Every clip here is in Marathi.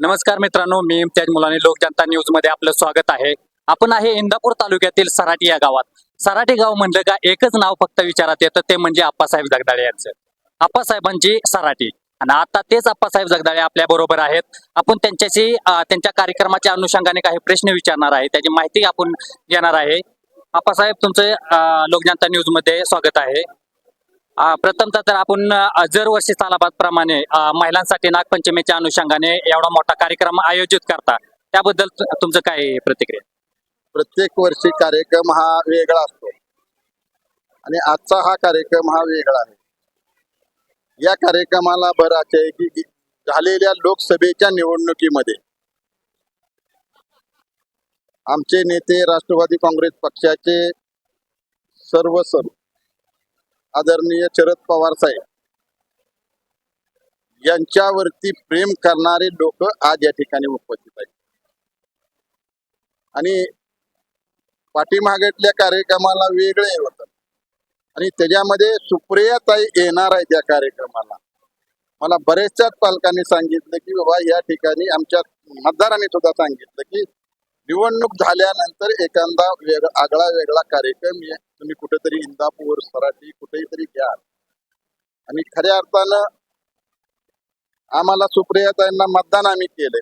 नमस्कार मित्रांनो मी इम्तियाज मुलानी लोक जनता न्यूजमध्ये आपलं स्वागत आहे. आपण आहे इंदापूर तालुक्यातील सराटी या गावात. सराटी गाव म्हणलं का एकच नाव फक्त विचारात येतं ते म्हणजे आप्पासाहेब जगदाळे यांचं. आप्पासाहेबांची सराटी. आणि आता तेच आप्पासाहेब जगदाळे आपल्या बरोबर आहेत. आपण त्यांच्याशी त्यांच्या कार्यक्रमाच्या अनुषंगाने काही प्रश्न विचारणार आहे. त्याची माहिती आपण घेणार आहे. आप्पासाहेब तुमचं लोक जनता न्यूजमध्ये स्वागत आहे. प्रथमतः तर आपण दरवर्षी सालाबाद प्रमाणे महिलांसाठी नागपंचमीच्या अनुषंगाने एवढा मोठा कार्यक्रम आयोजित करता त्याबद्दल तुमचं काय प्रतिक्रिया? प्रत्येक वर्षी कार्यक्रम हा वेगळा असतो. आणि आजचा हा कार्यक्रम हा वेगळा आहे. या कार्यक्रमाला बराच आहे की झालेल्या लोकसभेच्या निवडणुकीमध्ये आमचे नेते राष्ट्रवादी काँग्रेस पक्षाचे सर्व सर्व आदरणीय शरद पवार साहेब. यांच्यावरती प्रेम करणारे लोक आज या ठिकाणी उपस्थित आहेत. आणि पाठीमागेतल्या कार्यक्रमाला वेगळे होतं आणि त्याच्यामध्ये सुप्रियाताई येणार आहे त्या कार्यक्रमाला. मला बरेचशाच पालकांनी सांगितलं की बाबा या ठिकाणी आमच्या मतदारांनी सुद्धा सांगितलं की निवडणूक झाल्यानंतर एखादा वेग आगळा वेगळा कार्यक्रम तुम्ही कुठेतरी इंदापूर सराठी कुठेही तरी घ्या. आणि खऱ्या अर्थानं आम्हाला सुप्रियाताईंना मतदान आम्ही केले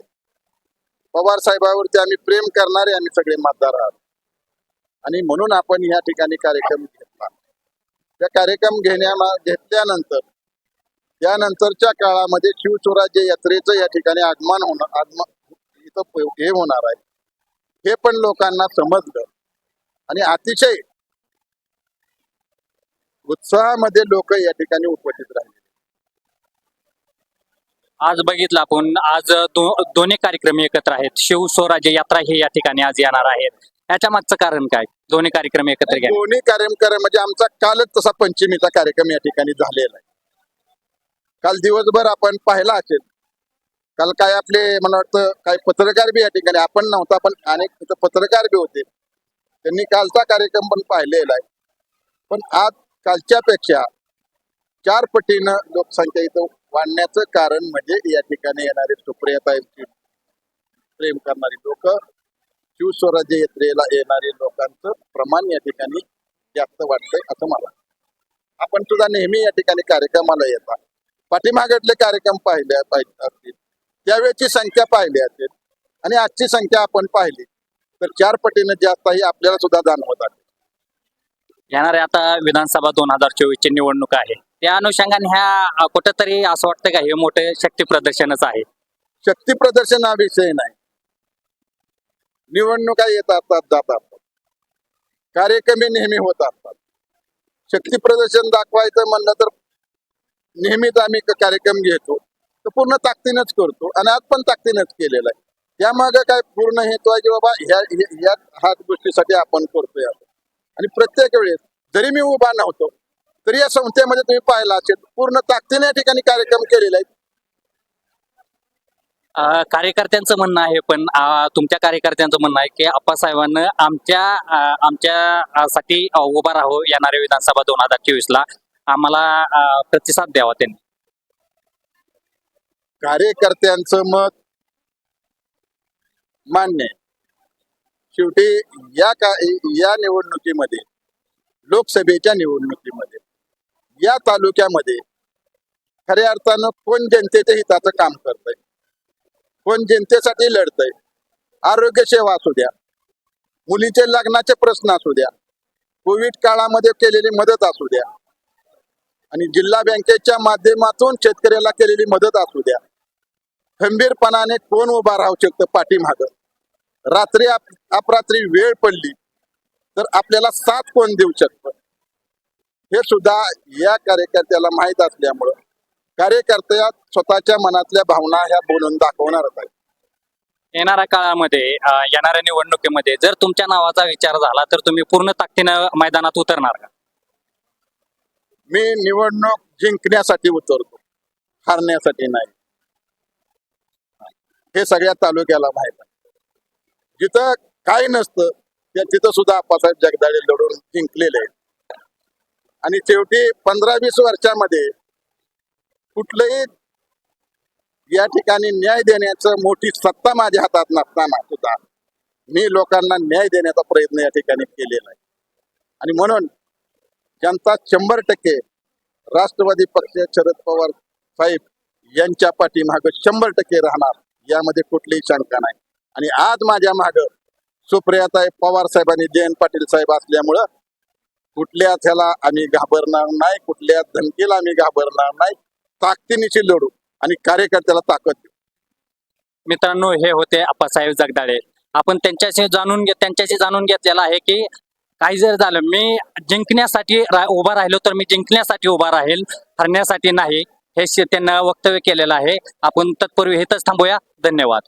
पवार साहेबावरती आम्ही प्रेम करणारे आम्ही सगळे मतदार आहोत. आणि म्हणून आपण या ठिकाणी कार्यक्रम घेतला. त्या कार्यक्रम घेण्या घेतल्यानंतर त्यानंतरच्या काळामध्ये शिवस्वराज्य यात्रेचं या ठिकाणी आगमन होणार आगमन इथं हे होणार आहे. हे पण लोकांना समजलं. आणि अतिशय उत्साहामध्ये लोक या ठिकाणी उपस्थित राहिले. आज बघितलं आपण आज दो, दोन्ही कार्यक्रम एकत्र आहेत. शिव स्वराज्य यात्रा हे या ठिकाणी आज येणार आहेत याच्या मागचं कारण काय? दोन्ही कार्यक्रम एकत्र घ्या दोन्ही कार्यक्रम म्हणजे आमचा कालच तसा पंचमीचा कार्यक्रम या ठिकाणी झालेला आहे. काल दिवसभर आपण पाहिला असेल काल काय आपले मला वाटतं काही पत्रकार बी या ठिकाणी आपण नव्हता पण अनेक तिथं पत्रकार बी होते. त्यांनी कालचा कार्यक्रम पण पाहिलेला आहे. पण आज कालच्या पेक्षा चार पटीनं लोकसंख्या इथं वाढण्याचं कारण म्हणजे या ठिकाणी येणारे सुप्रियताईंची प्रेम करणारी लोक शिवस्वराज्य यात्रेला येणारे लोकांचं प्रमाण या ठिकाणी जास्त वाटतंय असं मला आपण सुद्धा नेहमी या ठिकाणी कार्यक्रमाला येतात पाठीमागटले कार्यक्रम पाहिले पाहिजे असतील. त्यावेळेची संख्या पाहिली असेल आणि आजची संख्या आपण पाहिली. तर चार पटीनं जास्त ही आपल्याला सुद्धा जाणवत आहे येणाऱ्या आता विधानसभा दोन हजार चोवीस ची निवडणूक आहे. त्या अनुषंगाने ह्या कुठंतरी असं वाटतं का हे मोठे शक्ती प्रदर्शनच आहे? शक्ती प्रदर्शन हा विषय नाही. निवडणुका येत असतात जात असतात कार्यक्रमे नेहमी होत असतात. शक्ती प्रदर्शन दाखवायचं म्हणलं तर नेहमीच आम्ही कार्यक्रम घेतो. तर पूर्ण ताकदीनच करतो आणि आज पण ताकदीनच केलेला आहे. यामागे काय पूर्ण हेतू आहे की बाबा ह्या ह्या- ह्या गोष्टीसाठी आपण करतोय आणि प्रत्येक वेळेस जरी मी उभा नव्हतो तरी या संस्थेमध्ये तुम्ही पाहिला असेल पूर्ण ताकदीने या ठिकाणी कार्यक्रम केलेले आहेत. कार्यकर्त्यांचं म्हणणं आहे पण तुमच्या कार्यकर्त्यांचं म्हणणं आहे की आप्पासाहेबांना आमच्या आमच्यासाठी आमच्या साठी उभा राहू येणाऱ्या विधानसभा दोन हजार चोवीस ला आम्हाला प्रतिसाद द्यावा त्यांनी. कार्यकर्त्यांचं मत मान्य शेवटी या का या निवडणुकीमध्ये लोकसभेच्या निवडणुकीमध्ये या तालुक्यामध्ये खऱ्या अर्थानं कोण जनतेच्या हिताचं काम करतंय? कोण जनतेसाठी लढतंय? आरोग्य सेवा असू द्या मुलीचे लग्नाचे प्रश्न असू द्या कोविड काळामध्ये केलेली मदत असू द्या आणि जिल्हा बँकेच्या माध्यमातून शेतकऱ्याला केलेली मदत असू द्या खंबीरपणाने कोण उभा राहू शकतं पाठीमाग? रात्री अप- अपरात्री वेळ पडली तर आपल्याला साथ कोण देऊ शकतं? हे सुद्धा या कार्यकर्त्याला माहीत असल्यामुळं कार्यकर्त्या स्वतःच्या मनातल्या भावना ह्या बोलून दाखवणारच आहेत. येणाऱ्या काळामध्ये येणाऱ्या निवडणुकीमध्ये जर तुमच्या नावाचा विचार झाला तर तुम्ही पूर्ण ताकदीनं मैदानात उतरणार का? मी निवडणूक जिंकण्यासाठी उतरतो हारण्यासाठी नाही. हे सगळ्या तालुक्याला माहीत आहे. जिथं काही नसतं त्या तिथं सुद्धा आप्पासाहेब जगदाळे लढून जिंकलेले आहेत. आणि शेवटी पंधरा वीस वर्षामध्ये कुठलंही या ठिकाणी न्याय देण्याचं मोठी सत्ता माझ्या हातात नसताना सुद्धा मी लोकांना न्याय देण्याचा प्रयत्न या ठिकाणी केलेला आहे. आणि म्हणून जनता शंभर टक्के राष्ट्रवादी पक्ष शरद पवार साहेब यांच्या पाठीमागं शंभर टक्के राहणार. यामध्ये कुठलीही शंका नाही. आणि आज माझ्या माग सुप्रियाताई पवार साहेब आणि जयंत पाटील साहेब असल्यामुळं कुठल्या त्याला आम्ही घाबरणार नाही कुठल्या धमकीला आम्ही घाबरणार नाही. ताकदीनिशी लढू आणि कार्यकर्त्याला ताकद देऊ. मित्रांनो हे होते आप्पासाहेब जगदाळे. आपण त्यांच्याशी जाणून घे त्यांच्याशी जाणून घेतलेलं आहे की काही जर झालं मी जिंकण्यासाठी रा- उभा राहिलो तर मी जिंकण्यासाठी उभा राहील हरण्यासाठी नाही. हे त्यांना वक्तव्य केलेलं आहे. आपण तत्पूर्वी हेच थांबूया. धन्यवाद.